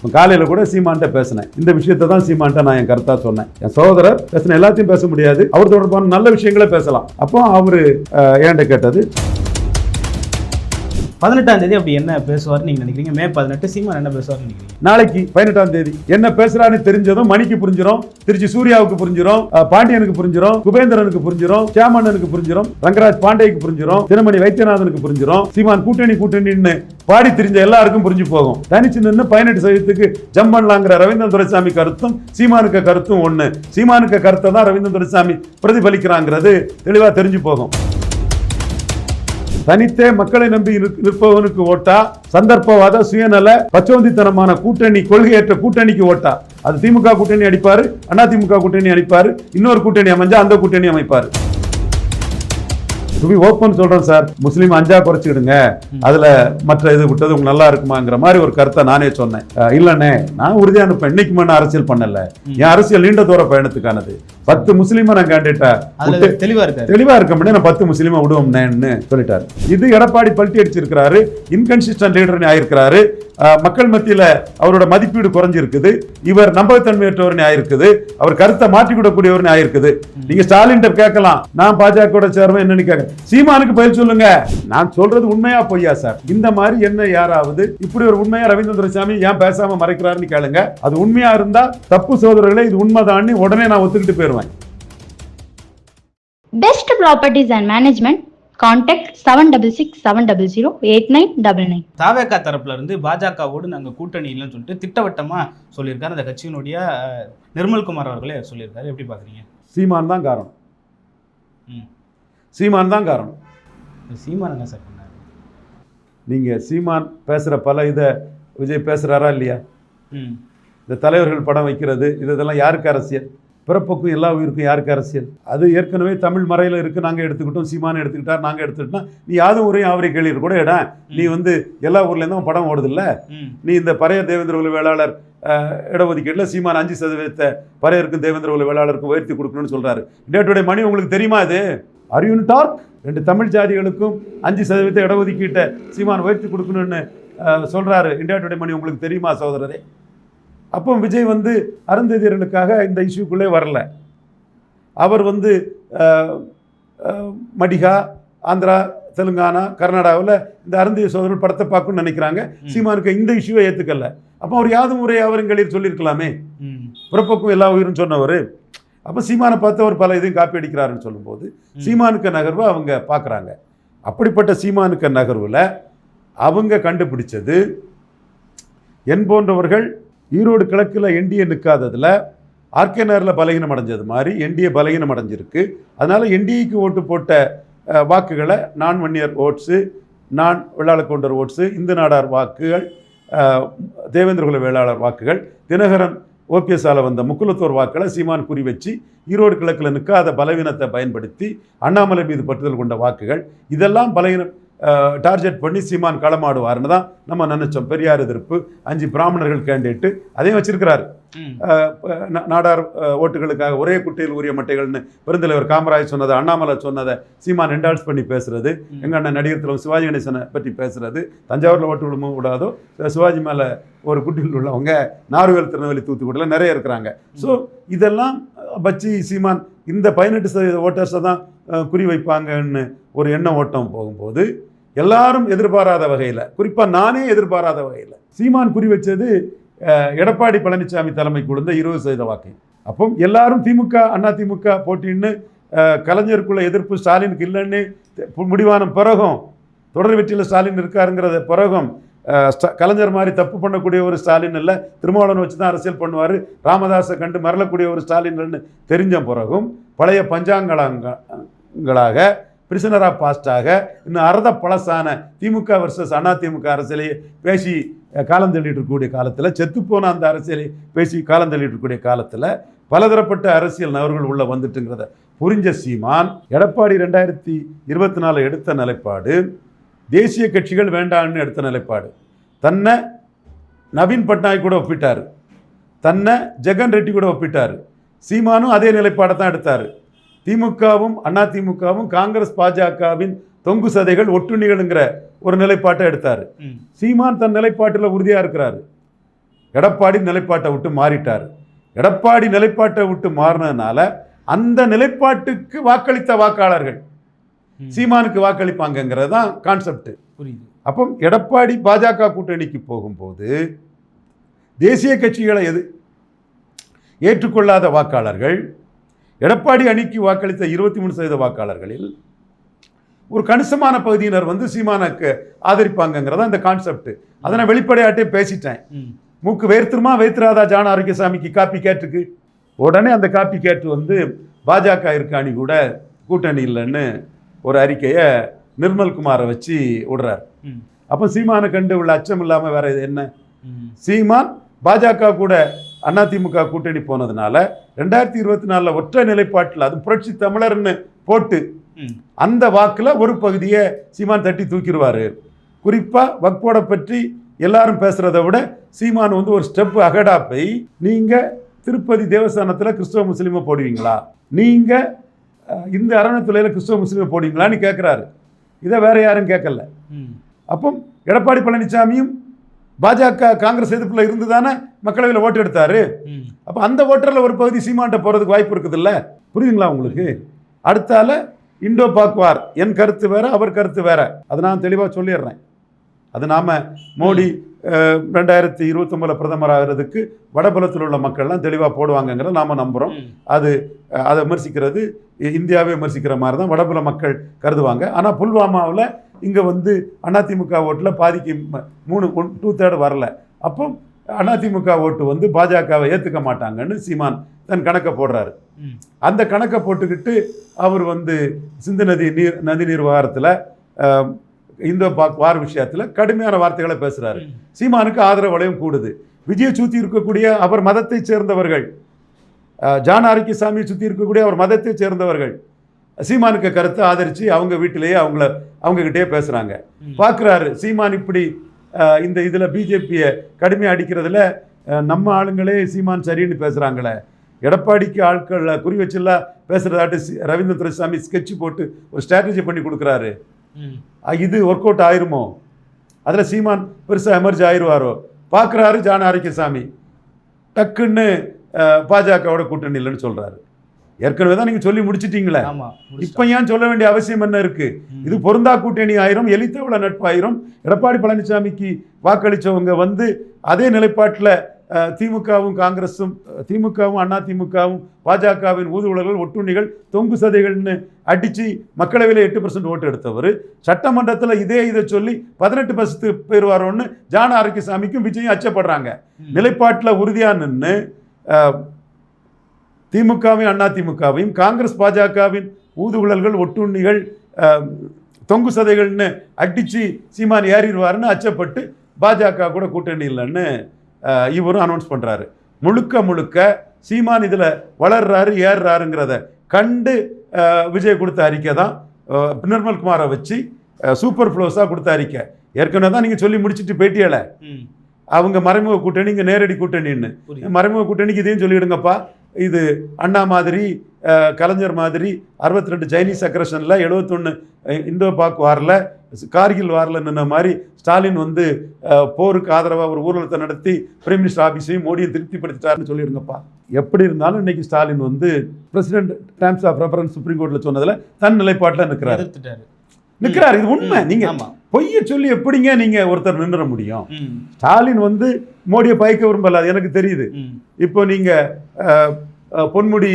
இப்போ காலையில் கூட சீமான்ட்ட பேசினேன். இந்த விஷயத்தை தான் சீமான்ட்ட நான் என் கருத்தா சொன்னேன். என் சகோதரர் பேசின எல்லாத்தையும் பேச முடியாது. அவர் தொடர்பான நல்ல விஷயங்களை பேசலாம். அப்போ அவர் ஏன்ட்ட கேட்டது பதினெட்டாம் தேதி அப்படி என்ன பேசுவார்னு நீங்க நினைக்கிறீங்க? மே பதினெட்டு சீமான் என்ன பேசுவார்னு நினைக்கிறீங்க? நாளைக்கு பதினெட்டாம் தேதி என்ன பேசுறான்னு தெரிஞ்சதும் மணிக்கு புரிஞ்சிடும் திருச்சி சூர்யாவுக்கு புரிஞ்சிடும் பாண்டியனுக்கு புரிஞ்சிடும் குபேந்திரனுக்கு புரிஞ்சிடும் சேமண்ணனுக்கு புரிஞ்சிடும் ரங்கராஜ் பாண்டேக்கு புரிஞ்சிடும் திருமணி வைத்தியநாதனுக்கு புரிஞ்சிடும் சீமான் கூட்டணி கூட்டணின்னு பாடி தெரிஞ்ச எல்லாருக்கும் புரிஞ்சு போகும். தனிச்சு நின்று பதினெட்டு சதவீதத்துக்கு ஜம் பண்ணலாங்கிற ரவீந்திரன் துரைசாமி கருத்தும் சீமானுக்கு கருத்தும் ஒன்று சீமானுக்கு கருத்தை தான் ரவீந்திரன் துரைசாமி பிரதிபலிக்கிறாங்கிறது தெளிவாக தெரிஞ்சு போகும். தனித்தே மக்களை நம்பி நிற்பவனுக்கு ஓட்டா சந்தர்ப்பவாத சுயநல பச்சோந்தித்தனமான கூட்டணி கொள்கையற்ற கூட்டணிக்கு ஓட்டா. அது திமுக கூட்டணி அடிப்பாரு அண்ணா திமுக கூட்டணி அடிப்பாரு இன்னொரு கூட்டணி அமைஞ்சா அந்த கூட்டணி அமைப்பாரு. டு ஓப்பன் சொல்றேன் சார் முஸ்லீம் அஞ்சா குறைச்சிடுங்க அதுல மற்ற இது விட்டது உங்களுக்கு நல்லா இருக்குமாங்கிற மாதிரி ஒரு கருத்தை நானே சொன்னேன். இல்லண்ணே நான் உறுதியா இருப்பேன் இன்னைக்கு மண்ண அரசியல் பண்ணல. என் அரசியல் நீண்ட தூர பயணத்துக்கானது. பத்து முஸ்லீமை நான் கேண்டுட்டேன் அதுல தெளிவா இருக்காரு. தெளிவா இருக்க முடியும் நான் பத்து முஸ்லீமை விடுவோம்னு சொல்லிட்டாரு. இது எடப்பாடி பல்ட்டி அடிச்சிருக்கிறாரு இன்கன்சிஸ்டன்ட் லீடர் ஆயிருக்கிறாரு. மக்கள் மத்தியில அவரோட மதிப்பீடு குறைஞ்சிருக்குது. இவர் நம்பகத்தன்மையற்றவர்னு ஆயிருக்குது. அவர் கருத்தை மாற்றிவிடக்கூடியவர்னு ஆயிருக்குது. நீங்க ஸ்டாலின் கேட்கலாம். நான் பாஜக சேர்வேன் என்னன்னு கேட்க சீமானுக்கு பதில் சொல்லுங்க. நான் சொல்றது உண்மையா பொய்யா சார்? இந்த மாதிரி என்ன யாராவது இப்படி ஒரு உண்மையா ரவீந்திர துரைசாமி ஏன் பேசாம மறைக்கிறாருன்னு கேளுங்க. அது உண்மையா இருந்தா தப்பு சோதரர்களே இது உண்மைதான்னு உடனே நான் ஒத்துக்கிட்டு போயிருவேன். Best Properties and Management. Contact 7667008999. தாவேக்கா தரப்புல இருந்து பாஜகவோடு நாங்க கூட்டணி இல்லைன்னு சொல்லிட்டு திட்டவட்டமா சொல்லியிருக்காரு. அந்த கட்சியினுடைய நிர்மல்குமார் அவர்களே சொல்லியிருக்காரு. எப்படி பாக்குறீங்க? சீமான் தான் காரணம். ம். சீமான் தான் காரணம். சீமான் என்ன சார் பண்ணாரு? நீங்க சீமான் பேசுற பல இதை விஜய் பேசுறாரா இல்லையா? இந்த தலைவர்கள் படம் வைக்கிறது இது இதெல்லாம் யாருக்கு அரசியல்? பிறப்புக்கும் எல்லா உயிருக்கும் யாருக்கு அரசியல்? அது ஏற்கனவே தமிழ் மறையில் இருக்கு நாங்கள் எடுத்துக்கிட்டோம் சீமான் எடுத்துக்கிட்டார் நாங்கள் எடுத்துக்கிட்டோம் நீ யாதும் ஊரையும் அவரை கேள்வி கூட இடம். நீ வந்து எல்லா ஊர்லேருந்தும் படம் ஓடுதில்ல? நீ இந்த பறைய தேவேந்திர குல வேளாளர் இடஒதுக்கீட்டில் சீமான் அஞ்சு சதவீதத்தை பறையருக்கும் தேவேந்திர குல வேளாளருக்கும் உயர்த்தி கொடுக்கணும்னு சொல்றாரு. டேட்டுடைய மணி உங்களுக்கு தெரியுமா இது? அரியூன் டார்க் ரெண்டு தமிழ் ஜாதிகளுக்கும் அஞ்சு சதவீத இடஒதுக்கீட்டை சீமான் உயர்த்தி கொடுக்கணும்னு அஹ், சொல்றாரு. இந்தியா டுடே மணி உங்களுக்கு தெரியுமா சகோதரரே? அப்போ விஜய் வந்து அருந்ததியர்களுக்காக இந்த இஷ்யூக்குள்ளே வரல. அவர் வந்து மடிகா ஆந்திரா தெலுங்கானா கர்நாடகாவில் இந்த அருந்திய சோதரர்கள் படத்தை பார்க்கணும்னு நினைக்கிறாங்க. சீமானுக்கு இந்த இஷ்யூவை ஏற்றுக்கல அப்போ அவர் யாதும் முறை அவருங்களில் சொல்லியிருக்கலாமே? பிறப்புக்கும் எல்லா உயிரும் சொன்னவர். அப்போ சீமானை பார்த்து அவர் பல இதையும் காப்பி அடிக்கிறாருன்னு சொல்லும்போது சீமானுக்க நகர்வை அவங்க பார்க்குறாங்க. அப்படிப்பட்ட சீமானுக்க நகர்வில் அவங்க கண்டுபிடிச்சது என் போன்றவர்கள் ஈரோடு கிழக்கில் என்டிஏ நிற்காததில் ஆர்கே நகரில் பலகீனம் அடைஞ்சது மாதிரி என்டிஏ பலகீனம் அடைஞ்சிருக்கு. அதனால் என்டிஏக்கு ஓட்டு போட்ட வாக்குகளை நான் வன்னியர் ஓட்ஸு நான் வெள்ளாள கவுண்டர் ஓட்ஸு இந்து நாடார் வாக்குகள் தேவேந்திரகுல வேளாளர் வாக்குகள் தினகரன் ஓபிஎஸ்ஸால் வந்த முக்குலத்தோர் வாக்களை சீமான் குறி வச்சு ஈரோடு கிழக்கில் நிற்காத பலவீனத்தை பயன்படுத்தி அண்ணாமலை மீது பற்றுதல் கொண்ட வாக்குகள் இதெல்லாம் பலவீனம். டார்கெட் பண்ணி சீமான் களமாடுவார்னு தான் நம்ம நினைச்சோம். பெரியார் எதிர்ப்பு. அஞ்சு பிராமணர்கள் கேண்டிட்டு அதையும் வச்சிருக்கிறாரு. நாடார் ஓட்டுகளுக்காக ஒரே குட்டையில் உரிய மட்டைகள்னு பெருந்தலைவர் காமராஜ் சொன்னதை அண்ணாமலை சொன்னதை சீமான் என்டால்ஸ் பண்ணி பேசுறது. எங்க அண்ணன் நடிகர் தலைவர் சிவாஜி கணேசனை பற்றி பேசுறது. தஞ்சாவூரில் ஓட்டு விழும கூடாதோ சிவாஜி மேலே ஒரு குட்டியில் உள்ளவங்க நார்வேல் திருநெல்வேலி தூத்துக்குடியில் நிறைய இருக்கிறாங்க. ஸோ இதெல்லாம் வச்சு சீமான் இந்த பதினெட்டு சதவீத ஓட்டர்ஸை தான் குறி வைப்பாங்கன்னு ஒரு எண்ண ஓட்டம் போகும்போது எல்லாரும் எதிர்பாராத வகையில் குறிப்பாக நானே எதிர்பாராத வகையில் சீமான் குறி வச்சது எடப்பாடி பழனிசாமி தலைமை கொடுத்த இருபது சதவீத வாக்கு. அப்போ எல்லாரும் திமுக அண்ணா திமுக போட்டின்னு கலைஞருக்குள்ள எதிர்ப்பு ஸ்டாலினுக்கு இல்லைன்னு முடிவான பிறகும் தொடர் வெற்றியில் ஸ்டாலின் இருக்காருங்கிறத பிறகும் ஸ்ட- கலைஞர் மாதிரி தப்பு பண்ணக்கூடிய ஒரு ஸ்டாலின் இல்லை திருமாவளவன் வச்சு தான் அரசியல் பண்ணுவார் ராமதாஸை கண்டு மரளக்கூடிய ஒரு ஸ்டாலின் தெரிஞ்ச பிறகும் பழைய பஞ்சாங்களாக பிரிசனரா பாஸ்டாக இன்னும் அறத பழசான திமுக வர்சஸ் அண்ணா திமுக அரசியலையே பேசி காலம் தள்ளிட்டு இருக்கக்கூடிய காலத்தில் செத்துப்போன அந்த அரசியலை பேசி காலம் தள்ளிட்டு இருக்கக்கூடிய காலத்தில் பலதரப்பட்ட அரசியல் நபர்கள் உள்ள வந்துட்டுங்கிறத புரிஞ்ச சீமான் எடப்பாடி ரெண்டாயிரத்தி இருபத்தி நாலு எடுத்த நிலைப்பாடு தேசிய கட்சிகள் வேண்டான்னு எடுத்த நிலைப்பாடு. தன்னை நவீன் பட்நாயக் கூட ஒப்பிட்டார். தன்னை ஜெகன் ரெட்டி கூட ஒப்பிட்டார். சீமானும் அதே நிலைப்பாடை தான் எடுத்தார். திமுகவும் அண்ணா திமுகவும் காங்கிரஸ் பாஜகவின் தொங்கு சதைகள் ஒட்டுண்ணிகள்ங்கிற ஒரு நிலைப்பாட்டை எடுத்தார். சீமான் தன் நிலைப்பாட்டில் உறுதியாக இருக்கிறாரு. எடப்பாடி நிலைப்பாட்டை விட்டு மாறிட்டார். எடப்பாடி நிலைப்பாட்டை விட்டு மாறினதுனால அந்த நிலைப்பாட்டுக்கு வாக்களித்த வாக்காளர்கள். சீமானுக்கு வாக்களிப்பாங்கங்கிறது தான் கான்செப்ட் புரியுது. அப்போ எடப்பாடி பாஜக கூட்டணிக்கு போகும்போது தேசிய கட்சிகளை எது ஏற்றுக்கொள்ளாத வாக்காளர்கள் எடப்பாடி அணிக்கு வாக்களித்த இருபத்தி மூணு சதவீத வாக்காளர்களில் ஒரு கணிசமான பகுதியினர் வந்து சீமானுக்கு ஆதரிப்பாங்கங்கிறதா இந்த கான்செப்ட் அதை நான் வெளிப்படையாட்டே பேசிட்டேன். மூக்கு வேர்த்துருமா வேர்த்திராதா ஜான ஆரோக்கியசாமிக்கு காப்பி கேட்டுக்கு? உடனே அந்த காப்பி கேட்டு வந்து பாஜக இருக்க அணி கூட கூட்டணி இல்லைன்னு ஒரு அறிக்கையை நிர்மல்குமாரை வச்சு விடுறார். அப்போ சீமானை கண்டு உள்ள அச்சம் இல்லாமல் வேற இது என்ன? சீமான் பாஜக கூட அதிமுக கூட்டணி போனதுனால ரெண்டாயிரத்தி இருபத்தி நாலில் ஒற்றை நிலைப்பாட்டில் அது புரட்சி தமிழர்னு போட்டு அந்த வாக்கில் ஒரு பகுதியை சீமான் தட்டி தூக்கிடுவார். குறிப்பாக வக்போட பற்றி எல்லாரும் பேசுகிறத விட சீமான் வந்து ஒரு ஸ்டெப் அகடா போய் நீங்கள் திருப்பதி தேவஸ்தானத்தில் கிறிஸ்தவ முஸ்லீமை போடுவீங்களா? நீங்கள் இந்த அறநிலையத்துறையில் கிறிஸ்தவ முஸ்லீமை போடுவீங்களான்னு கேட்குறாரு இதை வேற யாரும் கேட்கல அப்போ எடப்பாடி பழனிசாமியும் பாஜக காங்கிரஸ் எதிர்ப்பில் இருந்து தானே மக்களவையில் ஓட்டு எடுத்தாரு? அப்போ அந்த ஓட்டரில் ஒரு பகுதி சீமான்ட்ட போகிறதுக்கு வாய்ப்பு இருக்குதுல்ல? புரியுதுங்களா உங்களுக்கு? அடுத்தால இண்டோ பாக் வார். என் கருத்து வேற அவர் கருத்து வேற. அதை நான் தெளிவாக சொல்லிடுறேன். அது நாம மோடி ரெண்டாயிரத்தி இருபத்தொம்பதில் பிரதமர் ஆகிறதுக்கு வடபுலத்தில் உள்ள மக்கள்லாம் தெளிவாக போடுவாங்கங்கிறத நாம நம்புகிறோம் அது அதை விமர்சிக்கிறது இந்தியாவே விமர்சிக்கிற மாதிரி தான் வடபுல மக்கள் கருதுவாங்க. ஆனால் புல்வாமாவில் இங்கே வந்து அதிமுக ஓட்டில் பாதிக்கு மூணு ஒன் டூ தேர்டு வரல. அப்போ அதிமுக ஓட்டு வந்து பாஜகவை ஏற்றுக்க மாட்டாங்கன்னு சீமான் தன் கணக்கை போடுறாரு. அந்த கணக்கை போட்டுக்கிட்டு அவர் வந்து சிந்து நதி நீர் நதி நீர் விவகாரத்தில் இந்தோ பாக் வார் விஷயத்தில் கடுமையான வார்த்தைகளை பேசுகிறாரு. சீமானுக்கு ஆதரவு வளையம் கூடுது. விஜயை சுற்றி இருக்கக்கூடிய அவர் மதத்தைச் சேர்ந்தவர்கள் ஜான் ஆரோக்கியசாமியை சுற்றி இருக்கக்கூடிய அவர் மதத்தைச் சேர்ந்தவர்கள் சீமானுக்கு கருத்தை ஆதரித்து அவங்க வீட்டிலேயே அவங்கள அவங்ககிட்டயே பேசுகிறாங்க. பார்க்குறாரு சீமான் இப்படி இந்த இதில் பிஜேபியை கடுமையாக அடிக்கிறதுல நம்ம ஆளுங்களே சீமான் சரின்னு பேசுகிறாங்களே எடப்பாடிக்கு ஆட்களை குறி வச்செல்லாம் பேசுகிறதாட்டு ரவீந்திர துரைசாமி ஸ்கெட்ச் போட்டு ஒரு ஸ்ட்ராட்டஜி பண்ணி கொடுக்குறாரு. இது ஒர்க் அவுட் ஆயிருமோ? அதில் சீமான் பெருசாக எமர்ஜ் ஆயிடுவாரோ பார்க்குறாரு ஜான ஆரோக்கியசாமி டக்குன்னு பாஜகவோட கூட்டணி இல்லைன்னு சொல்கிறாரு ஏற்கனவே தான் நீங்கள் சொல்லி முடிச்சிட்டீங்களே. இப்போ ஏன் சொல்ல வேண்டிய அவசியம் என்ன இருக்கு? இது பொருந்தா கூட்டணி ஆயிரும் எலித்தவள நட்பாயிரும் எடப்பாடி பழனிசாமிக்கு வாக்களிச்சவங்க வந்து அதே நிலைப்பாட்டில் திமுகவும் காங்கிரஸும் திமுகவும் அண்ணா திமுகவும் பாஜகவின் ஊதுகுழல்கள் ஒட்டுண்ணிகள் தொங்கு சதைகள்னு அடித்து மக்களவையில் எட்டு பர்சன்ட் ஓட்டு எடுத்தவர். சட்டமன்றத்தில் இதே இதை சொல்லி பதினெட்டு பர்சன்ட் பெறுவாரோன்னு ஜான ஆரோக்கியசாமிக்கும் விஜயும் அச்சப்படுறாங்க. நிலைப்பாட்டில் உறுதியாக நின்று திமுகவையும் அண்ணா திமுகவையும் காங்கிரஸ் பாஜகவின் ஊதுகுழல்கள் ஒட்டுண்ணிகள் தொங்கு சதைகள்னு அடித்து சீமான் ஏறிடுவாருன்னு அச்சப்பட்டு பாஜக கூட கூட்டணி இல்லைன்னு இவரும் அனௌன்ஸ் பண்ணுறாரு முழுக்க முழுக்க சீமான் இதில் வளர்றாரு ஏறுறாருங்கிறத கண்டு விஜய் கொடுத்த அறிக்கை தான். நிர்மல்குமாரை வச்சு சூப்பர் ஃப்ளோஸாக கொடுத்த அறிக்கை. ஏற்கனவே தான் நீங்கள் சொல்லி முடிச்சிட்டு பேட்டியல. அவங்க மறைமுக கூட்டணி இங்கே நேரடி கூட்டணின்னு. மறைமுக கூட்டணிக்கு இதையும் சொல்லிவிடுங்கப்பா இது அண்ணா மாதிரி கலைஞர் மாதிரி அறுபத்தி ரெண்டு சைனீஸ் அக்ரஷனில் எழுபத்தொன்று இந்தோ பாக் வாரில் கார்கில் வாரில் நின்ன மாதிரி ஸ்டாலின் வந்து போருக்கு ஆதரவாக ஒரு ஊர்வலத்தை நடத்தி பிரைம் மினிஸ்டர் ஆஃபீஸையும் மோடியை திருப்திப்படுத்திட்டாருன்னு சொல்லிடுங்கப்பா எப்படி இருந்தாலும் இன்னைக்கு ஸ்டாலின் வந்து president terms of reference supreme கோர்ட்டில் சொன்னதில் தன் நிலைப்பாட்டில் நிற்கிறாரு நிற்கிறாரு இது உண்மை. ம், நீங்க ஆமா. பொய்யை சொல்லி எப்படிங்க நீங்க ஒருத்தர் நின்றுட முடியும்? ஸ்டாலின் வந்து மோடியை பயக்க விரும்பல அது எனக்கு தெரியுது. இப்போ நீங்கள் பொன்முடி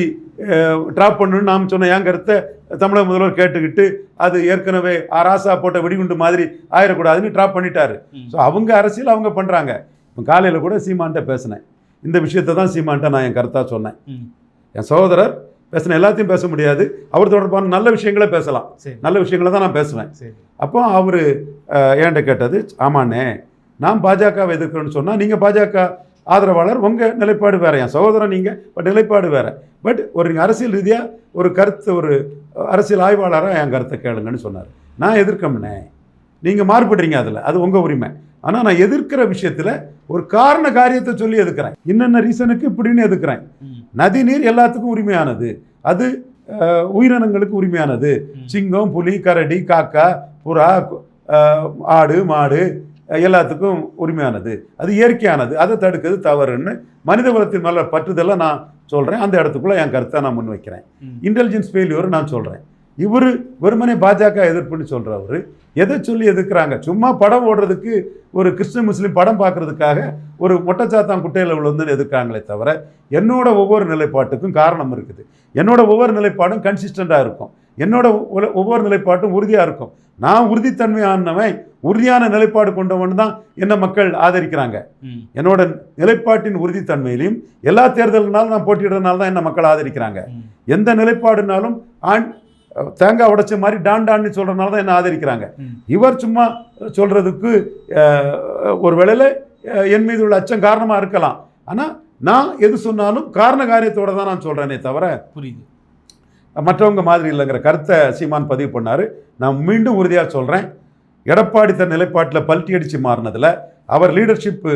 ட்ராப் பண்ணணும்னு நாம் சொன்ன என் கருத்தை தமிழக முதல்வர் கேட்டுக்கிட்டு அது ஏற்கனவே ராசா போட்ட வெடிகுண்டு மாதிரி ஆயிடக்கூடாதுன்னு ட்ராப் பண்ணிட்டாரு. ஸோ அவங்க அரசியல் அவங்க பண்ணுறாங்க இப்போ காலையில் கூட சீமான்ட்ட பேசினேன். இந்த விஷயத்தை தான் சீமான்ட்ட நான் என் கருத்தாக சொன்னேன். என் சகோதரர் பேசின எல்லாத்தையும் பேச முடியாது. அவர் தொடர்பான நல்ல விஷயங்களை பேசலாம். சரி. நல்ல விஷயங்களை தான் நான் பேசுவேன். சரி. அப்போ அவர் என்கிட்ட கேட்டது ஆமாண்ணே நான் பாஜகவை எதிர்க்கிறேன்னு சொன்னால் நீங்கள் பாஜக ஆதரவாளர் உங்கள் நிலைப்பாடு வேற என் சகோதரன் நீங்கள் பட் நிலைப்பாடு வேற. பட் ஒரு நீங்க அரசியல் ரீதியாக ஒரு கருத்து ஒரு அரசியல் ஆய்வாளராக என் கருத்தை கேளுங்கன்னு சொன்னார். நான் எதிர்க்கம்னே நீங்கள் மாறுபடுறீங்க அதில் அது உங்கள் உரிமை. ஆனால் நான் எதிர்க்கிற விஷயத்தில் ஒரு காரண காரியத்தை சொல்லி எதுக்குறேன். இன்னென்ன ரீசனுக்கு இப்படின்னு எதுக்குறேன். நதி நீர் எல்லாத்துக்கும் உரிமையானது. அது உயிரினங்களுக்கு உரிமையானது. சிங்கம் புலி கரடி காக்கா புறா ஆடு மாடு எல்லாத்துக்கும் உரிமையானது. அது இயற்கையானது. அதை தடுக்கிறது தவறுன்னு மனித குலத்தின் மேலே பற்றுதலை நான் சொல்கிறேன் அந்த இடத்துக்குள்ளே என் கருத்தை நான் முன்வைக்கிறேன். இன்டெலிஜென்ஸ் ஃபெயிலியர் நான் சொல்கிறேன் இவர் வெறுமனே பாஜக எதிர்ப்புன்னு சொல்கிறவர் எதை சொல்லி எதிர்க்கிறாங்க? சும்மா படம் ஓடுறதுக்கு ஒரு கிறிஸ்டின் முஸ்லீம் படம் பார்க்கறதுக்காக ஒரு மொட்டைச்சாத்தான் குட்டையில் வந்து எதிர்க்காங்களே தவிர என்னோட ஒவ்வொரு நிலைப்பாட்டுக்கும் காரணம் இருக்குது. என்னோட ஒவ்வொரு நிலைப்பாடும் கன்சிஸ்டண்ட்டாக இருக்கும். என்னோட ஒவ்வொரு நிலைப்பாட்டும் உறுதியாக இருக்கும் நான் உறுதித்தன்மையானவன் உறுதியான நிலைப்பாடு கொண்டவன் தான் என்ன மக்கள் ஆதரிக்கிறாங்க. என்னோட நிலைப்பாட்டின் உறுதித்தன்மையிலையும் எல்லா தேர்தல்னாலும் நான் போட்டியிடுறதுனால தான் என்ன மக்கள் ஆதரிக்கிறாங்க. எந்த நிலைப்பாடுனாலும் ஆண் தேங்காய் உடைச்ச மாதிரி டான் டான்னு சொல்கிறனால தான் என்ன ஆதரிக்கிறாங்க. இவர் சும்மா சொல்கிறதுக்கு ஒரு வேளையில் என் மீது உள்ள அச்சம் காரணமாக இருக்கலாம் ஆனால் நான் எது சொன்னாலும் காரண காரியத்தோட தான் நான் சொல்கிறேனே தவிர புரியுது மற்றவங்க மாதிரி இல்லைங்கிற கருத்தை சீமான் பதிவு பண்ணார். நான் மீண்டும் உறுதியாக சொல்கிறேன் எடப்பாடி தன் நிலைப்பாட்டில் பல்ட்டி அடித்து மாறினதில் அவர் லீடர்ஷிப்பு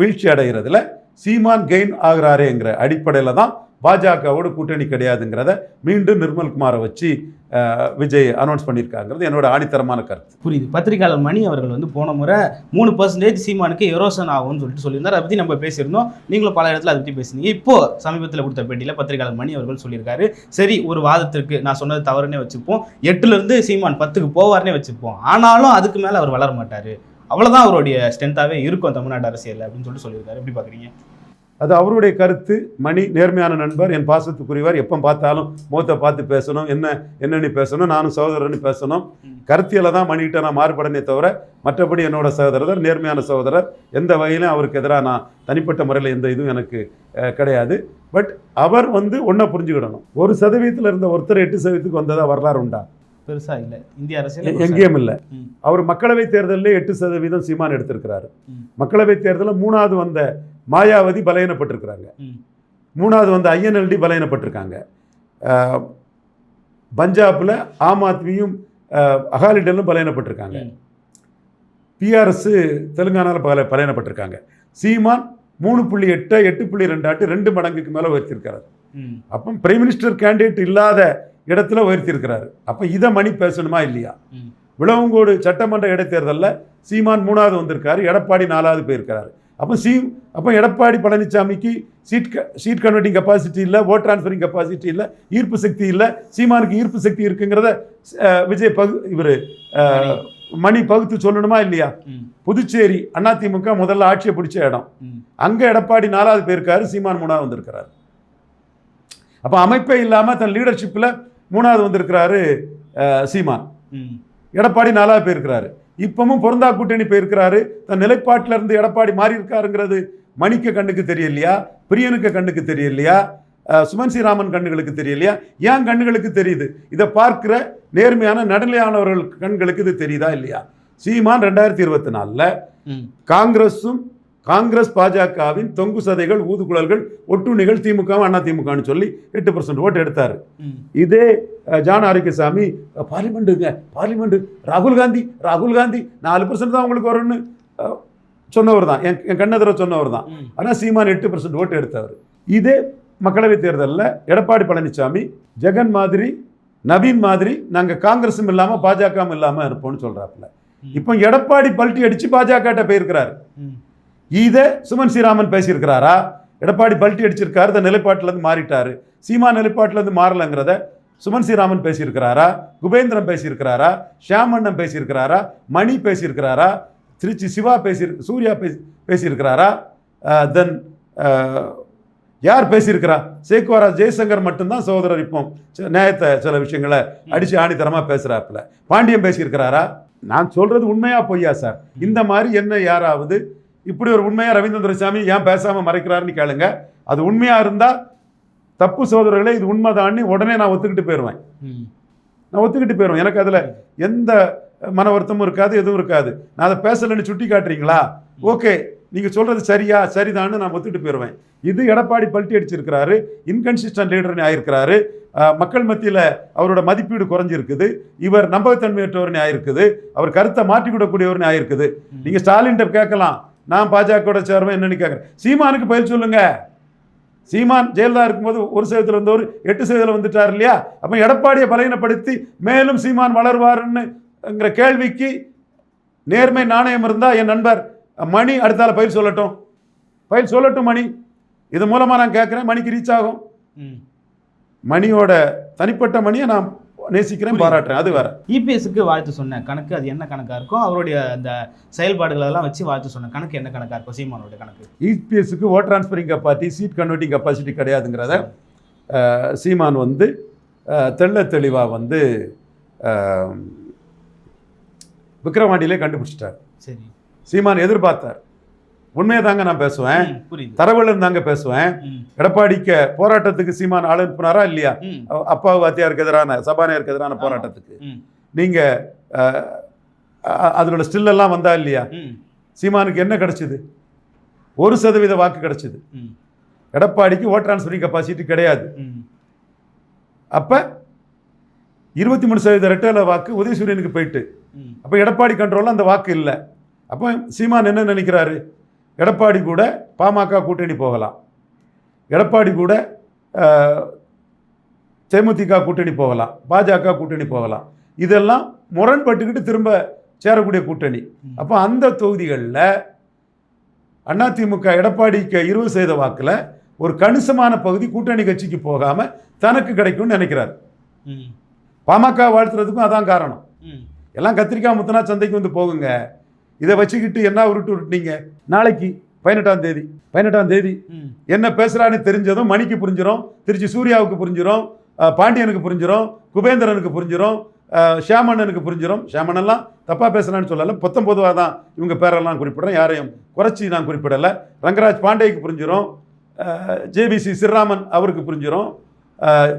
வீழ்ச்சி அடைகிறதுல சீமான் கெயின் ஆகிறாரேங்கிற அடிப்படையில் தான் பாஜகவோட கூட்டணி கிடையாதுங்கிறத மீண்டும் நிர்மல்குமாரை வச்சு விஜய் அனௌன்ஸ் பண்ணியிருக்காங்கிறது என்னோட ஆணித்தரமான கருத்து. புரியுது. பத்திரிகையாளர் மணி அவர்கள் வந்து போன முறை மூணு பர்சன்டேஜ் சீமானுக்கு எரோசன் ஆகும்னு சொல்லிட்டு சொல்லியிருந்தார். அதை பற்றி நம்ம பேசியிருந்தோம். நீங்களும் பல இடத்துல அதை பற்றி பேசுனீங்க. இப்போ சமீபத்தில் கொடுத்த பேட்டியில் பத்திரிகையாளர் மணி அவர்கள் சொல்லியிருக்காரு. சரி ஒரு வாதத்திற்கு நான் சொன்னது தவறுனே வச்சுப்போம். எட்டுலேருந்து சீமான் பத்துக்கு போவார்னே வச்சுப்போம். ஆனாலும் அதுக்கு மேலே அவர் வளர மாட்டார். அவ்வளோதான் அவருடைய ஸ்ட்ரென்த்தாகவே இருக்கும் தமிழ்நாடு அரசியல் அப்படின்னு சொல்லிட்டு சொல்லியிருக்காரு. எப்படி பார்க்குறீங்க அது அவருடைய கருத்து. மணி நேர்மையான நண்பர் என் பாசத்துக்குரியவர். எப்போ பார்த்தாலும் முகத்தை பார்த்து பேசணும். என்ன என்னன்னு பேசணும். நானும் சகோதரன்னு பேசணும். கருத்தியல தான் மணிகிட்ட நான் மாறுபடனே தவிர மற்றபடி என்னோட சகோதரர் நேர்மையான சகோதரர் எந்த வகையிலும் அவருக்கு எதிராக நான் தனிப்பட்ட முறையில் எந்த இதுவும் எனக்கு கிடையாது. பட் அவர் வந்து ஒன்றை புரிஞ்சுக்கிடணும். ஒரு சதவீதத்தில் இருந்த ஒருத்தர் எட்டு சதவீதத்துக்கு வந்ததா வரலாறு உண்டா? பெருசாக இல்லை. இந்திய அரசியல் எங்கேயும் இல்லை. அவர் மக்களவைத் தேர்தலில் எட்டு சதவீதம் சீமான் எடுத்திருக்கிறாரு. ம். மக்களவைத் தேர்தலில் மூணாவது வந்த மாயாவதி பலையனப்பட்டிருக்கிறாங்க. மூணாவது வந்த ஐஎன்எல்டி பலையனப்பட்டிருக்காங்க அஹ், பஞ்சாப்ல ஆம் ஆத்மியும் அகாலிடலும் பலையனப்பட்டிருக்காங்க. பிஆர்எஸ் தெலுங்கானாவில் பல பலையனப்பட்டிருக்காங்க சீமான் மூணு புள்ளி எட்டு எட்டு புள்ளி ரெண்டு ஆட்டு ரெண்டு மடங்குக்கு மேலே உயர்த்தியிருக்கிறார். அப்போ பிரைம் மினிஸ்டர் கேண்டிடேட் இல்லாத இடத்துல உயர்த்தியிருக்கிறாரு அப்போ இதை மணி பேசணுமா இல்லையா. விளவங்கோடு சட்டமன்ற இடைத்தேர்தலில் சீமான் மூணாவது வந்திருக்காரு எடப்பாடி நாலாவது போயிருக்கிறாரு அப்போ சீ அப்போ எடப்பாடி பழனிசாமிக்கு சீட் க சீட் கன்வெர்ட்டிங் கெப்பாசிட்டி இல்லை ஓட் ட்ரான்ஸ்ஃபரிங் கெப்பாசிட்டி இல்லை ஈர்ப்பு சக்தி இல்லை சீமானுக்கு ஈர்ப்பு சக்தி இருக்குங்கிறத விஜய் பகு இவர் மணி பகுத்து சொல்லணுமா இல்லையா. புதுச்சேரி அதிமுக முதல்ல ஆட்சியை பிடிச்ச இடம். அங்கே எடப்பாடி நாலாவது போயிருக்காரு சீமான் மூணாவது வந்திருக்கிறாரு. அப்போ அமைப்பே இல்லாமல் தன் லீடர்ஷிப்பில் மூணாவது வந்திருக்கிறாரு சீமான். எடப்பாடி நாலாவது போயிருக்கிறாரு இப்பவும் பொருந்தா கூட்டணி போயிருக்கிறாரு. தன் நிலைப்பாட்டில இருந்து எடப்பாடி மாறி இருக்காருங்கிறது மணிக்க கண்ணுக்கு தெரியலையா? பிரியனுக்கு கண்ணுக்கு தெரியலையா? சுமன் ஸ்ரீராமன் கண்ணுகளுக்கு தெரியலையா? ஏன் கண்ணுகளுக்கு தெரியுது? இதை பார்க்கிற நேர்மையான நடுநிலையானவர்கள் கண்களுக்கு இது தெரியுதா இல்லையா? சீமான் ரெண்டாயிரத்தி இருபத்தி நாலில். காங்கிரஸும் காங்கிரஸ் பாஜகவின் தொங்கு சதைகள் ஊதுகுழல்கள் ஒட்டுண்ணிகள் திமுக அண்ணா திமுகன்னு சொல்லி எட்டு பர்சன்ட் ஓட்டு எடுத்தார். இதே ஜான் ஆரோக்கியசாமி பார்லிமெண்ட்டுங்க பார்லிமெண்ட் ராகுல் காந்தி ராகுல் காந்தி நாலு பர்சன்ட் தான் உங்களுக்கு வரும்னு சொன்னவர் தான். என் என் கண்ணெதிர சொன்னவர் தான். ஆனால் சீமான் எட்டு பர்சன்ட் ஓட்டு எடுத்தவர். இதே மக்களவைத் தேர்தலில் எடப்பாடி பழனிசாமி ஜெகன் மாதிரி நவீன் மாதிரி நாங்கள் காங்கிரஸும் இல்லாமல் பாஜகவும் இல்லாமல் இருப்போம்னு சொல்கிறாப்புல. இப்போ எடப்பாடி பல்ட்டி அடித்து பாஜகட்ட போயிருக்கிறார். இதை சுமன் ஸ்ரீராமன் பேசியிருக்கிறாரா? எடப்பாடி பல்ட்டி அடிச்சிருக்காரு இந்த நிலைப்பாட்டிலேருந்து மாறிட்டாரு. சீமா நிலைப்பாட்டிலேருந்து மாறலங்கிறத சுமன் ஸ்ரீராமன் பேசியிருக்கிறாரா? குபேந்திரன் பேசியிருக்கிறாரா? ஷியாமண்ணன் பேசியிருக்கிறாரா? மணி பேசியிருக்கிறாரா? திருச்சி சிவா பேசி சூர்யா பேசி பேசியிருக்கிறாரா? தென் யார் பேசியிருக்கிறா? சேக்குவாரா ஜெய்சங்கர் மட்டும்தான் சகோதரர் இப்போ ச- நியாயத்தை சில விஷயங்களை அடித்து ஆணித்தரமாக பேசுகிறாப்புல பாண்டியன் பேசியிருக்கிறாரா? நான் சொல்கிறது உண்மையாக பொய்யா சார் இந்த மாதிரி என்ன யாராவது இப்படி ஒரு உண்மையாக ரவீந்திர துரைசாமி ஏன் பேசாமல் மறைக்கிறாருன்னு கேளுங்க. அது உண்மையாக இருந்தால் தப்பு சோதரர்களே இது உண்மைதான்னு உடனே நான் ஒத்துக்கிட்டு போயிடுவேன். நான் ஒத்துக்கிட்டு போயிடுவேன். எனக்கு அதில் எந்த மன வருத்தமும் இருக்காது எதுவும் இருக்காது. நான் அதை பேசலைன்னு சுட்டி காட்டுறீங்களா? ஓகே. நீங்கள் சொல்கிறது சரியா சரிதான்னு நான் ஒத்துக்கிட்டு போயிடுவேன். இது எடப்பாடி பல்ட்டி அடிச்சிருக்கிறாரு இன்கன்சிஸ்டன்ட் லீடர்னு ஆயிருக்கிறாரு. மக்கள் மத்தியில் அவரோட மதிப்பீடு குறைஞ்சிருக்குது. இவர் நம்பகத்தன்மையற்றவர்னு ஆயிருக்குது. அவர் கருத்தை மாற்றிவிடக்கூடியவர்னு ஆயிருக்குது. நீங்கள் ஸ்டாலின்ட்ட கேட்கலாம். நான் பாஜகவோட சேர்வேன் என்னன்னு கேட்குறேன். சீமானுக்கு பயில் சொல்லுங்க. சீமான் ஜெயலலிதா இருக்கும்போது ஒரு சதவீதத்தில் இருந்தவர் எட்டு சதவீதத்தில் வந்துட்டார் இல்லையா? அப்போ எடப்பாடியை பலகீனப்படுத்தி மேலும் சீமான் வளருவாருன்னுங்கிற கேள்விக்கு நேர்மை நாணயம் இருந்தால் என் நண்பர் மணி அடுத்தால பயில் சொல்லட்டும். பயில் சொல்லட்டும் மணி. இது மூலமாக நான் கேட்குறேன். மணிக்கு ரீச் ஆகும். மணியோட தனிப்பட்ட மணியை நான் நேசிக்கிறேன் பாராட்டுறேன். அது வேற. இபிஎஸ்க்கு வாழ்த்து சொன்ன கணக்கு அது என்ன கணக்கா இருக்கும் அவருடைய அந்த செயல்பாடுகள் எல்லாம் வச்சு வாழ்த்து சொன்ன கணக்கு என்ன கணக்கா இருக்கும் சீமானோட கணக்கு. இபிஎஸ்க்கு vote transferring capacity seat converting capacity கிடையாதுங்கிறத Seeman வந்து தெள்ள தெளிவாக வந்து விக்ரவாண்டியிலே கண்டுபிடிச்சிட்டார். சரி. சீமான் எதிர்பார்த்தார். உண்மையை தாங்க நான் பேசுவேன். தரவுல தாங்க பேசுவேன். எடப்பாடிக்கு போராட்டத்துக்கு சீமான் ஆள் அனுப்புனாரா இல்லையா? அப்பாவு வாத்தியாருக்கு எதிரான சபாநாயகருக்கு எதிரான போராட்டத்துக்கு. நீங்க அதனோட ஸ்டில் எல்லாம் வந்தா இல்லையா? சீமானுக்கு என்ன கிடைச்சது? ஒரு சதவீத வாக்கு கிடைச்சது. எடப்பாடிக்கு ஓட் ட்ரான்ஸ்ஃபரிங் கெப்பாசிட்டி கிடையாது. அப்ப இருபத்தி மூணு சதவீத ரெட்டல வாக்கு உதயசூரியனுக்கு போயிட்டு. அப்ப எடப்பாடி கண்ட்ரோல்ல அந்த வாக்கு இல்லை. அப்போ சீமான் என்ன நினைக்கிறாரு? எடப்பாடி கூட பாமக கூட்டணி போகலாம். எடப்பாடி கூட தேமுதிக கூட்டணி போகலாம். பாஜக கூட்டணி போகலாம். இதெல்லாம் முரண்பட்டுக்கிட்டு திரும்ப சேரக்கூடிய கூட்டணி. அப்போ அந்த தொகுதிகளில் அதிமுக எடப்பாடிக்கு இருபது சதவீத வாக்கில் ஒரு கணிசமான பகுதி கூட்டணி கட்சிக்கு போகாமல் தனக்கு கிடைக்கும்னு நினைக்கிறார். பாமக வாழ்த்துறதுக்கும் அதான் காரணம். எல்லாம் கத்திரிக்காய் முத்தனா சந்தைக்கு வந்து போகுங்க. இதை வச்சுக்கிட்டு என்ன உருட்டு உருட்டுனீங்க? நாளைக்கு பதினெட்டாம் தேதி. பதினெட்டாம் தேதி என்ன பேசுறான்னு தெரிஞ்சதும் மணிக்கு புரிஞ்சிடும் திருச்சி சூர்யாவுக்கு புரிஞ்சிடும் பாண்டியனுக்கு புரிஞ்சிடும் குபேந்திரனுக்கு புரிஞ்சிடும் ஷியாமண்ணனுக்கு புரிஞ்சிடும் ஷியாமண்ணெல்லாம் தப்பாக பேசுகிறான்னு சொல்லலை பொத்தம்பொதுவாக தான் இவங்க பேரெல்லாம் குறிப்பிடுறேன் யாரையும் குறைச்சி நான் குறிப்பிடலை. ரங்கராஜ் பாண்டேக்கு புரிஞ்சிடும் ஜேபிசி சிறாமன் அவருக்கு புரிஞ்சிடும்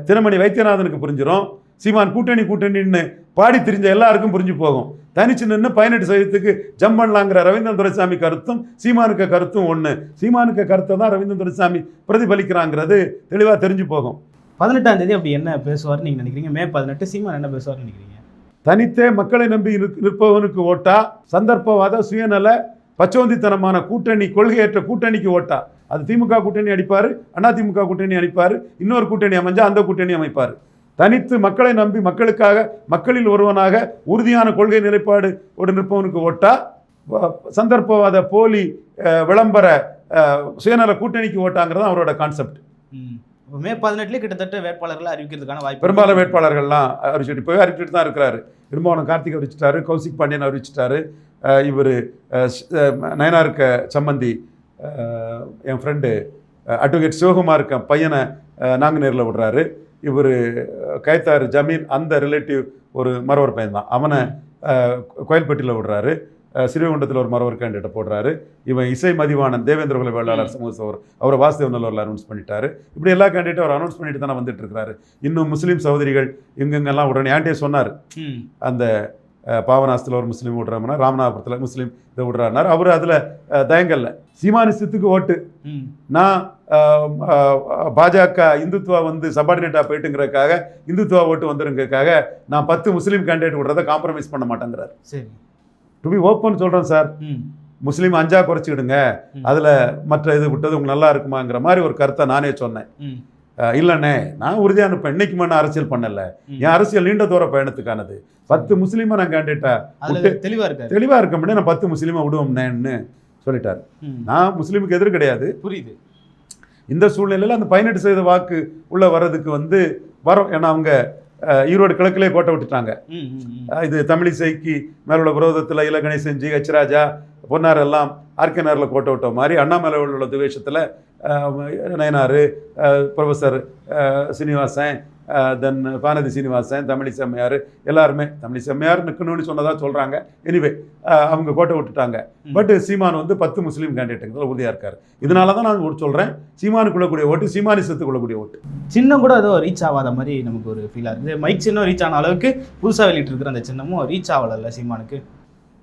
தினமணி வைத்தியநாதனுக்கு புரிஞ்சிடும் சீமான் கூட்டணி கூட்டணின்னு பாடி தெரிஞ்ச எல்லாருக்கும் புரிஞ்சு போகும். தனிச்சு நின்று பதினெட்டு சதவீதத்துக்கு ஜம் பண்ணலாங்கிற ரவீந்திரன் துரைசாமி கருத்தும் சீமானுக்கு கருத்தும் ஒன்று சீமானுக்கு கருத்தை தான் ரவீந்திரன் துரைசாமி பிரதிபலிக்கிறாங்கிறது தெளிவாக தெரிஞ்சு போகும். பதினெட்டாம் தேதி அப்படி என்ன பேசுவார்னு நீங்க நினைக்கிறீங்க? மே பதினெட்டு சீமான் என்ன பேசுவார்னு நினைக்கிறீங்க? தனித்தே மக்களை நம்பி நிற்பவனுக்கு ஓட்டா சந்தர்ப்பவாத சுயநல பச்சோந்தித்தனமான கூட்டணி கொள்கையற்ற கூட்டணிக்கு ஓட்டா. அது திமுக கூட்டணி அடிப்பார் அதிமுக கூட்டணி அடிப்பார் இன்னொரு கூட்டணி அமைஞ்சா அந்த கூட்டணி அமைப்பார். தனித்து மக்களை நம்பி மக்களுக்காக மக்களில் ஒருவனாக உறுதியான கொள்கை நிலைப்பாடு ஒரு நிற்பவனுக்கு ஓட்டா சந்தர்ப்பவாத போலி விளம்பர சுயநல கூட்டணிக்கு ஓட்டாங்கிறது அவரோட கான்செப்ட் ம். இப்போ மே பதினெட்டுல கிட்டத்தட்ட வேட்பாளர்களை அறிவிக்கிறதுக்கான வாய்ப்பு பெரும்பாலும் வேட்பாளர்கள்லாம் அறிவிச்சிட்டு இப்போவே அறிவிச்சிட்டு தான் இருக்கிறாரு. திருமாவளவன் கார்த்திக் அறிவிச்சிட்டாரு கௌசிக் பாண்டியன் அறிவிச்சிட்டாரு. இவர் நயனாருக்க சம்மந்தி என் ஃப்ரெண்டு அட்வொகேட் சிவகுமாருக்கு பையனை நாங்குநேரில் விடுறாரு. இவர் கைத்தார் ஜமீன் அந்த ரிலேட்டிவ் ஒரு மரவர் பையன் தான். அவனை கோயில்பட்டியில் விடுறாரு. அஹ், ஸ்ரீவைகுண்டத்தில் ஒரு மரவர் கேண்டிடேட்டை போடுறாரு. இவன் இசை மதிவாணன் தேவேந்திர குல வேளாளர் சமூக சவர் அவரை வாசுதேவ் நல்லூரில் அனௌன்ஸ் பண்ணிட்டாரு. இப்படி எல்லா கேண்டிடேட்டும் அவர் அனௌன்ஸ் பண்ணிட்டு தானே வந்துட்டு இருக்கிறாரு இன்னும் முஸ்லீம் சகோதரிகள் இங்கெங்கெல்லாம் உடனே ஆண்டே சொன்னார். அந்த அஹ், பாபநாசத்தில் ஒரு முஸ்லீம் விடுறாங்கன்னா ராமநாதபுரத்தில் முஸ்லீம் இதை விடுறாருனார் அவர் அதில் தயங்கல்ல. சீமானிசத்துக்கு ஓட்டு. நான் பாஜக இந்துத்துவா வந்து சபார்டினேட்டாக போயிட்டுங்கிறதுக்காக இந்துத்துவா ஓட்டு வந்துருங்கிறதுக்காக நான் பத்து முஸ்லீம் கேண்டிடேட் விடுறதை காம்ப்ரமைஸ் பண்ண மாட்டேங்கிறார். சரி. டு பி ஓப்பன் சொல்கிறேன் சார் முஸ்லீம் அஞ்சா குறைச்சிக்கிடுங்க. அதில் மற்ற இது விட்டது உங்களுக்கு நல்லா இருக்குமாங்கிற மாதிரி ஒரு கருத்தை நானே சொன்னேன். இல்லைண்ணே நான் உறுதியாக இருப்பேன் இன்னைக்கு நான் அரசியல் பண்ணல. என் அரசியல் நீண்ட தூர பயணத்துக்கானது. பத்து முஸ்லீமை நான் கேண்டிட்டா அதுல தெளிவா இருக்காரு. தெளிவாக இருக்க முடியும் நான் பத்து முஸ்லீமை விடுவோம்னேன்னு சொல்லிட்டார். நான் முஸ்லீமுக்கு எதிர் கிடையாது. புரியுது. இந்த சூழ்நிலையில் அந்த பதினெட்டு சதவீத வாக்கு உள்ள வர்றதுக்கு வந்து வரோம். ஏன்னா அவங்க ஈரோடு கிழக்கிலே கோட்டை விட்டுட்டாங்க. இது தமிழிசைக்கு மேலுள்ள விரோதத்தில் இல கணேசன் ஜி ஹெச் ராஜா பொன்னார் எல்லாம் ஆர்கேனாரில் கோட்டை விட்ட மாதிரி அண்ணாமலை உள்ள துவேஷத்தில் நயனார் ப்ரொஃபஸர் சீனிவாசன் தென் பானதி சீனிவாசன் தமிழிசை அம்மையார் எல்லாருமே. தமிழிசை அம்மையார் நிற்கணும்னு சொன்னதா சொல்கிறாங்க எனிவே அவங்க கோட்டை விட்டுட்டாங்க. பட் சீமான் வந்து பத்து முஸ்லீம் கேண்டிடேட்டுங்கிறதுல உறுதியாக இருக்கார். இதனால தான் நான் ஒரு சொல்கிறேன் சீமானுக்கு கொள்ளக்கூடிய ஓட்டு சீமானிசத்துக்கு கொள்ளக்கூடிய ஓட்டு. சின்னம் கூட ஏதோ ரீச் ஆகாத மாதிரி நமக்கு ஒரு ஃபீலாக இருக்குது மைக் சின்னம் ரீச் ஆன அளவுக்கு புதுசாக வெளியிட்டு இருக்கிற அந்த சின்னமும் ரீச் ஆகலைல்ல சீமானுக்கு?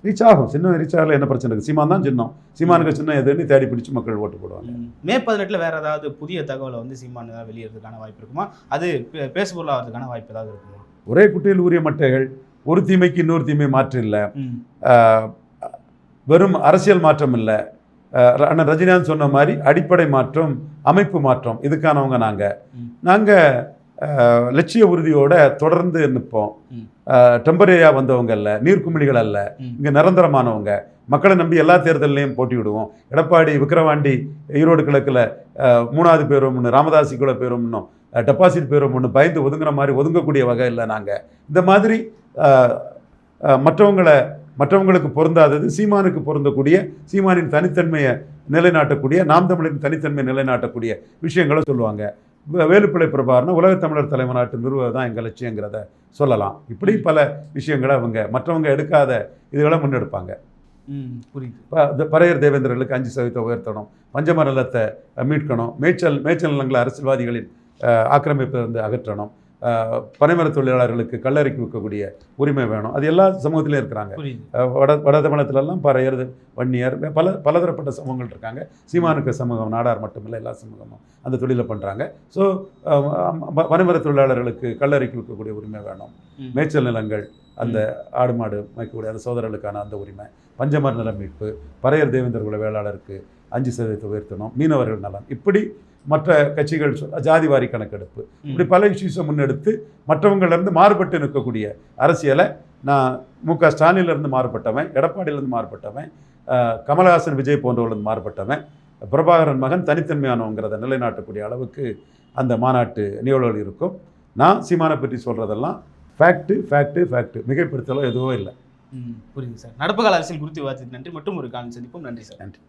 ரீச் ஆகும். சின்ன ரீச் ஆகல என்ன பிரச்சனை இருக்குது சீமான் தான் சின்னம். சீமானுக்கு சின்னம் எதுன்னு தேடி பிடிச்சு மக்கள் ஓட்டு போடுவாங்க. ம். பதினெட்டில் வேற ஏதாவது புதிய தகவலை வந்து சீமான் ஏதாவது வெளியிடறதுக்கான வாய்ப்பு இருக்குமா? அது பே- பேசுபொருளாகிறதுக்கான வாய்ப்பு ஏதாவது இருக்குமா? ஒரே குட்டையில் உரிய மட்டைகள் ஒரு தீமைக்கு இன்னொரு தீமை மாற்று இல்லை. வெறும் அரசியல் மாற்றம் இல்லை. அண்ணன் ரஜினிகாந்த் சொன்ன மாதிரி அடிப்படை மாற்றம் அமைப்பு மாற்றம் இதுக்கானவங்க நாங்கள். நாங்கள் லட்சிய உறுதியோட தொடர்ந்து நிற்போம். டெம்பரரியாக வந்தவங்க அல்ல நீர்க்குமிழிகள் அல்ல. இங்கே நிரந்தரமானவங்க. மக்களை நம்பி எல்லா தேர்தல்லையும் போட்டி விடுவோம். எடப்பாடி விக்கிரவாண்டி ஈரோடு கிழக்கில் மூணாவது பேரும் ஒன்று ராமதாசிக்குள்ள பேரும் இன்னும் டெபாசிட் பேரும் ஒன்று பயந்து ஒதுங்குற மாதிரி ஒதுங்கக்கூடிய வகை இல்லை நாங்கள் இந்த மாதிரி மற்றவங்களை மற்றவங்களுக்கு பொருந்தாதது சீமானுக்கு பொருந்தக்கூடிய சீமானின் தனித்தன்மையை நிலைநாட்டக்கூடிய நாம் தமிழின் தனித்தன்மையை நிலைநாட்டக்கூடிய விஷயங்களை சொல்லுவாங்க. வேலுப்பிள்ளை பிரபாகரன் உலகத் தமிழர் தலைவனாட்டு நிறுவது தான் எங்கள் லட்சியங்கிறத சொல்லலாம். இப்படி பல விஷயங்களை அவங்க மற்றவங்க எடுக்காத இதுகளை முன்னெடுப்பாங்க. புரியுது. பறையர் தேவேந்திரர்களுக்கு அஞ்சு சதவீதத்தை உயர்த்தணும் பஞ்சம நிலத்தை மீட்கணும் மேய்ச்சல் மேய்ச்சல் நிலங்களை அரசியல்வாதிகளின் ஆக்கிரமிப்பை வந்து அகற்றணும். பனைமர தொழிலாளர்களுக்கு கல்லறைக்கு விற்கக்கூடிய உரிமை வேணும். அது எல்லா சமூகத்திலையும் இருக்கிறாங்க. வட வட தமிழத்துலலாம் பறையர் வன்னியர் பல பலதரப்பட்ட சமூகங்கள் இருக்காங்க. சீமானுக்கு சமூகம் நாடார் மட்டுமில்லை எல்லா சமூகமும் அந்த தொழிலை பண்ணுறாங்க ஸோ பனைமர தொழிலாளர்களுக்கு கல்லறைக்கு விற்கக்கூடிய உரிமை வேணும். மேய்ச்சல் நிலங்கள் அந்த ஆடு மாடு மேய்க்கக்கூடிய அந்த சோதரர்களுக்கான அந்த உரிமை. பஞ்சமர் நில மீட்பு பறையர் தேவேந்தர் குல வேளாளருக்கு அஞ்சு சதவீதத்தை உயர்த்தணும். மீனவர்கள் நலன். இப்படி மற்ற கட்சிகள் சொல் ஜாதிவாரி கணக்கெடுப்பு. இப்படி பல இஷ்யூஸை முன்னெடுத்து மற்றவங்களிருந்து மாறுபட்டு நிற்கக்கூடிய அரசியலை நான் மு க ஸ்டாலினிலிருந்து மாறுபட்டவன் எடப்பாடியிலேருந்து மாறுபட்டவன் கமலஹாசன் விஜய் போன்றவர்லேருந்து மாறுபட்டவன் பிரபாகரன் மகன் தனித்தன்மையானவங்கிறத நிலைநாட்டக்கூடிய அளவுக்கு அந்த மாநாட்டு நிகழ்வுகள் இருக்கும். நான் சீமானை பற்றி சொல்கிறதெல்லாம் ஃபேக்ட்டு ஃபேக்ட்டு ஃபேக்ட்டு மிகைப்படுத்தலோ எதுவும் இல்லை. புரியுது சார். நடப்பு கால அரசியல் குறித்து விவாதித்தது நன்றி. மற்றும் ஒரு காலம் சந்திப்போம். நன்றி சார். நன்றி.